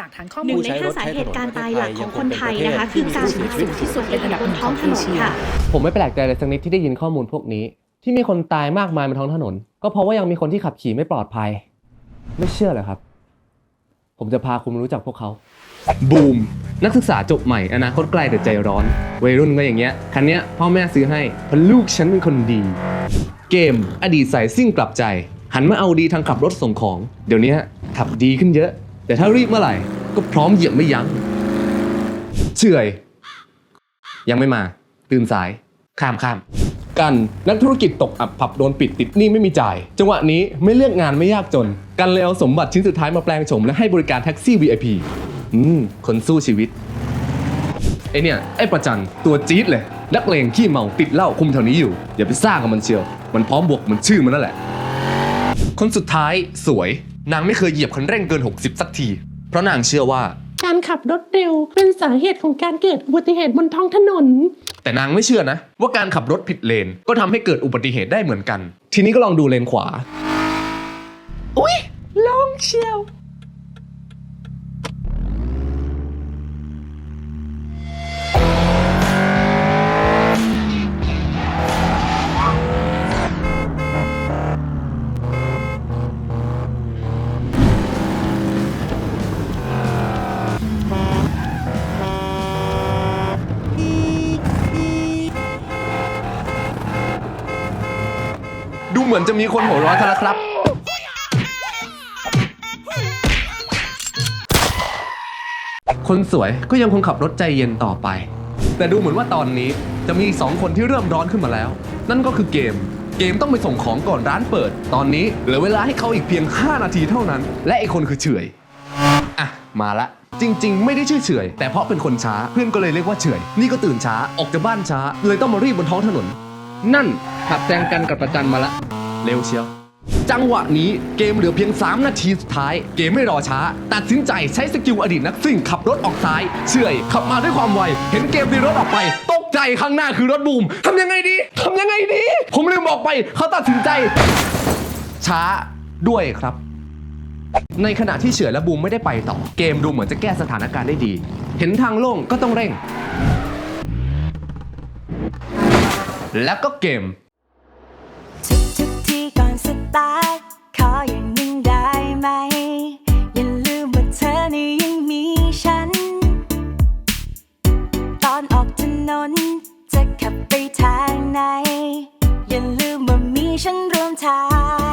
จากฐานข้อหนึ่มูงลในห้าสาเหตุการตายหลักของคนไทยนะคะ คือการสูญเสียที่สุดในบนท้องถนนค่ะผมไม่แปลกใจเลยสักนิดที่ได้ยินข้อมูลพวกนี้ ที่มีคนตายมากมายบนท้องถนน ก็เพราะว่ายังมีคนที่ขับขี่ไม่ปลอดภัย ไม่เชื่อเหรอครับ ผมจะพาคุณมารู้จักพวกเขาบูมนักศึกษาจบใหม่อนาคตไกลแต่ใจร้อน วัยรุ่นก็อย่างเงี้ยคันเนี้ยพ่อแม่ซื้อให้เพราะลูกฉันเป็นคนดี เกม อดีตสายซิ่งกลับใจ หันมาเอาดีทางขับรถส่งของ เดี๋ยวนี้ขับดีขึ้นเยอะ แต่ถ้ารีบเมื่อไหร่ก็พร้อมเหยียบไม่ยั้งเฉอย ยังไม่มา ตื่นสาย ข้ามข้ามกันนักธุรกิจตกอับผับโดนปิดติดหนี้ไม่มีจ่าย จังหวะนี้ไม่เลือกงานไม่ยากจน กันเลยเอาสมบัติชิ้นสุดท้ายมาแปลงโฉมและให้บริการแท็กซี่ VIP อืมคนสู้ชีวิตไอเนี่ยไอประจันตัวจี๊ดเลย นักเลงขี้เมาติดเหล้าคุมแถวนี้อยู่อย่าไปซ่ากับมันเชียว มันพร้อมบวกมันชื่อมันนั่นแหละ คนสุดท้ายสวย นางไม่เคยเหยียบคันเร่งเกิน 60 สักที เพราะนางเชื่อว่า การขับรถเร็วเป็นสาเหตุของการเกิดอุบัติเหตุบนท้องถนน แต่นางไม่เชื่อนะ ว่าการขับรถผิดเลนก็ทำให้เกิดอุบัติเหตุได้เหมือนกัน ทีนี้ก็ลองดูเลนขวา อุ้ยลองเชียว เหมือนจะมีคนหัวเร้อนแล้วครับ คนสวยก็ยังคงขับรถใจเย็นต่อไป แต่ดูเหมือนว่าตอนนี้จะมีสองคนที่เริ่มร้อนขึ้นมาแล้ว นั่นก็คือเกม เกมต้องไปส่งของก่อนร้านเปิด ตอนนี้เหลือเวลาให้เขาอีกเพียง 5 นาทีเท่านั้น และไอคนคือเฉยอะมาละจริง ๆ ไม่ได้ชื่อเฉยแต่เพราะเป็นคนช้าเพื่อนก็เลยเรียกว่าเฉยนี่ก็ตื่นช้าออกจากบ้านช้า เลยต้องมารีบบนท้องถนน นั่นขับแซงกันกับประจันมาละ เร็วเชียว จังหวะนี้เกมเหลือเพียง 3 นาทีสุดท้าย เกมไม่รอช้า ตัดสินใจใช้สกิลอดีตนักซิ่งขับรถออกซ้ายเฉื่อยขับมาด้วยความไว เห็นเกมตีรถออกไป ตกใจข้างหน้าคือรถบูมทำยังไงดีทำยังไงดี ผมลืมบอกไป เขาตัดสินใจ ช้าด้วยครับ ในขณะที่เฉื่อยและบูมไม่ได้ไปต่อ เกมดูเหมือนจะแก้สถานการณ์ได้ดี เห็นทางโล่งก็ต้องเร่ง แล้วก็เกม ทีก่อนสตาร์ทขออย่างหนึ่งได้ไหม อย่าลืมว่าเธอนี่ยังมีฉัน ตอนออกถนน จะขับไปทางไหน อย่าลืมว่ามีฉันร่วมทาง